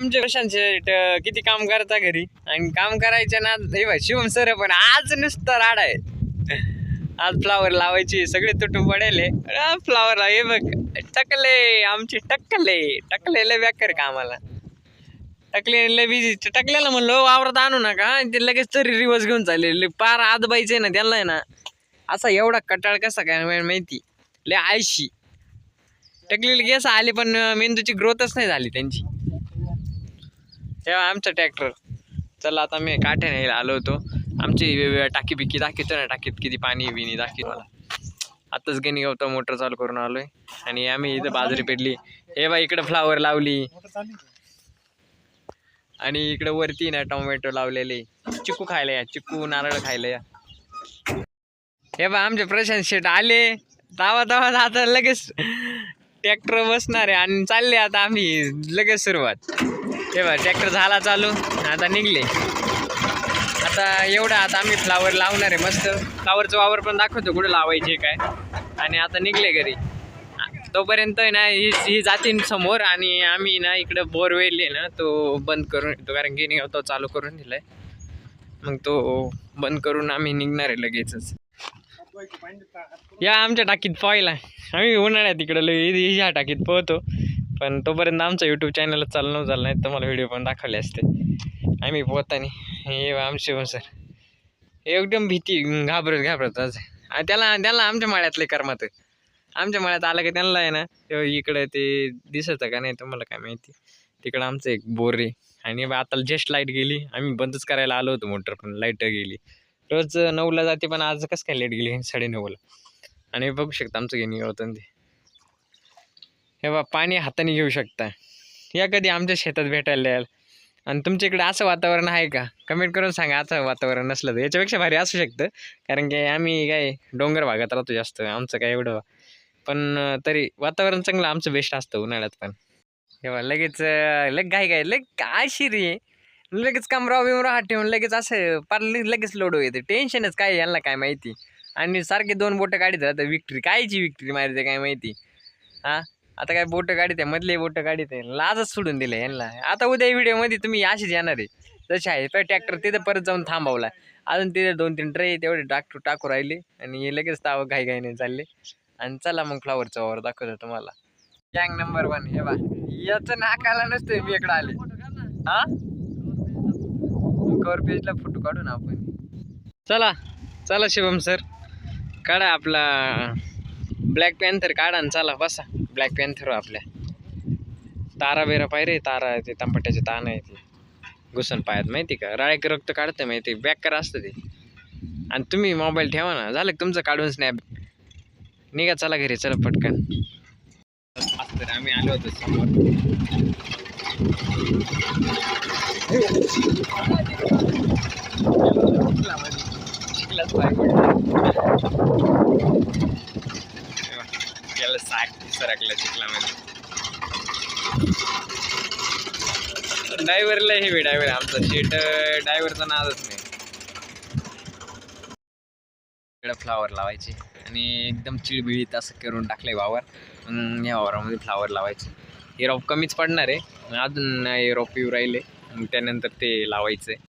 आमच्या प्रशांत किती काम करता घरी? आणि काम करायचे ना हे भाई शिवम सर पण आज नुसतं राड आहे. आज फ्लावर लावायची सगळे तुटून पडेले. फ्लावर हे बघ टकले आमचे टक्कले टकले लय बेकार कामाला. टकले लय बिझी टकलेला म्हणलो वावरात आणू नका ते लगेच तरी रिवर्स घेऊन चालले. पार आदबायचे ना त्यांना आहे ना असा एवढा कटाळ कसा काय माहिती लय आयशी टकलेले केस आले पण मेंदूची ग्रोथच नाही झाली त्यांची. तेव्हा आमचा ट्रॅक्टर चला आता मी काठे न्यायला आलो होतो. आमची वेगवेगळ्या टाकी बिकी दाखवतो ना टाकीत किती पाणी बिनी दाखवतो मला. आत्ताच गेणी गवतो मोटर चालू करून आलोय. आणि आम्ही इथं बाजरी पेटली. हे बा इकडं फ्लावर लावली. आणि इकडं वरती ना टोमॅटो लावलेले. चिकू खायला या चिकू नारळ खायला या. हे बा आमचे प्रशांत शेट आले. तावा तावा आता लगेच. ट्रॅक्टर बसणार आहे आणि चालले आता आम्ही लगेच सुरुवात. हे ट्रॅक्टर झाला चालू आता निघले. आता एवढं आता आम्ही फ्लावर लावणार आहे मस्त. फ्लावरचं वावर पण दाखवतो कुठं लावायचे काय. आणि आता निघले घरी. तोपर्यंत ना ही ही जातीन समोर आणि आम्ही ना इकडं बोरवेल आहे ना तो बंद करून येतो. कारण की तो चालू करून दिलाय. मग तो बंद करून आम्ही निघणार आहे लगेचच. या आमच्या टाकीत पाहिला आम्ही उन्हाळ्यात इकडं ह्या टाकीत पोहतो. पण तोपर्यंत आमचं यूट्यूब चॅनलच चालू झालं नाही तुम्हाला व्हिडिओ पण दाखवले असते. आम्ही पोहतानी. हे आमचे सर एकदम भीती घाबरत घाबरत आज. आणि त्याला त्याला आमच्या माळ्यातले करमात. आमच्या माळ्यात आलं की त्यांना आहे ना तेव्हा इकडं ते दिसायचं का नाही तुम्हाला काय माहिती. तिकडं आमचं एक बोर आहे. आणि आता जस्ट लाइट गेली. आम्ही बंदच करायला आलो होतो मोटर पण लाइट गेली. रोज नऊला जाते पण आज कसं काय लेट गेली? साडे नऊला आणि बघू शकता आमचं घेणे होतं ते हे बा पाणी हाताने घेऊ शकता. या कधी आमच्या शेतात भेटायला याल. आणि तुमच्या इकडे असं वातावरण आहे का? कमेंट करून सांगा असं वातावरण नसलं तर. याच्यापेक्षा भारी असू शकतं. कारण की आम्ही काय डोंगर भागात राहतो जास्त. आमचं काय एवढं पण तरी वातावरण चांगलं आमचं बेस्ट असतं उन्हाळ्यात पण. हे बा लगेच लग काय काय लग काय शिरी लगेच कमरा बिमरा हात ठेवून लगेच असं पार लगेच लोडो येते. टेन्शनच काय यांना काय माहिती? आणि सारखे दोन बोटं काढीत राहतं विक्ट्री कायची विक्ट्री मारते काय माहिती? हां? आता काय बोटं काढीत आहे मधले बोटं काढीत आहे. लाजच सोडून दिले यांना. आता उद्या व्हिडिओमध्ये तुम्ही अशीच येणार आहे. जसे आहे पण ट्रॅक्टर तिथं परत जाऊन थांबवला. अजून तिथे दोन तीन ट्रे तेवढे टाकू टाकू राहिले. आणि हे लगेच ताव घाई घाईने चालले. आणि चला मग फ्लावरचा वावर दाखवतो तुम्हाला. गँग नंबर वन हे बा याचं नाकाला नसतंय मी इकडे आले. हा? कवर पेजला फोटो काढू ना आपण. चला चला शिवम सर काढा आपला ब्लॅक पॅन्थर काढा आणि चला बसा. ब्लॅक पॅन्थर आपल्या. तारा बेरा पाहिजे तारा ते तंपट्याचे ताण आहे ते घुसन पायात माहिती का? राळेक रक्त काढतं माहिती बॅक करा असतं ते. आणि तुम्ही मोबाईल ठेवा ना. झालं तुमचं काढून स्नॅप निघा चला घरी चला पटकन. असं आम्ही आलो होतो समोर. चिखलाच पाय पडला. याला साक सरकला चिखलामध्ये ड्रायव्हरला हे डायव्हर आमचा शेट ड्रायव्हरचा नादच नाही. इकडे फ्लावर लावायचे आणि एकदम चिळबिळीत असं करून टाकलंय वावर. या वावरामध्ये फ्लावर लावायचे. हे रोप कमीच पडणार आहे. अजून हे रोप येऊ राहिले. त्यानंतर ते लावायचं आहे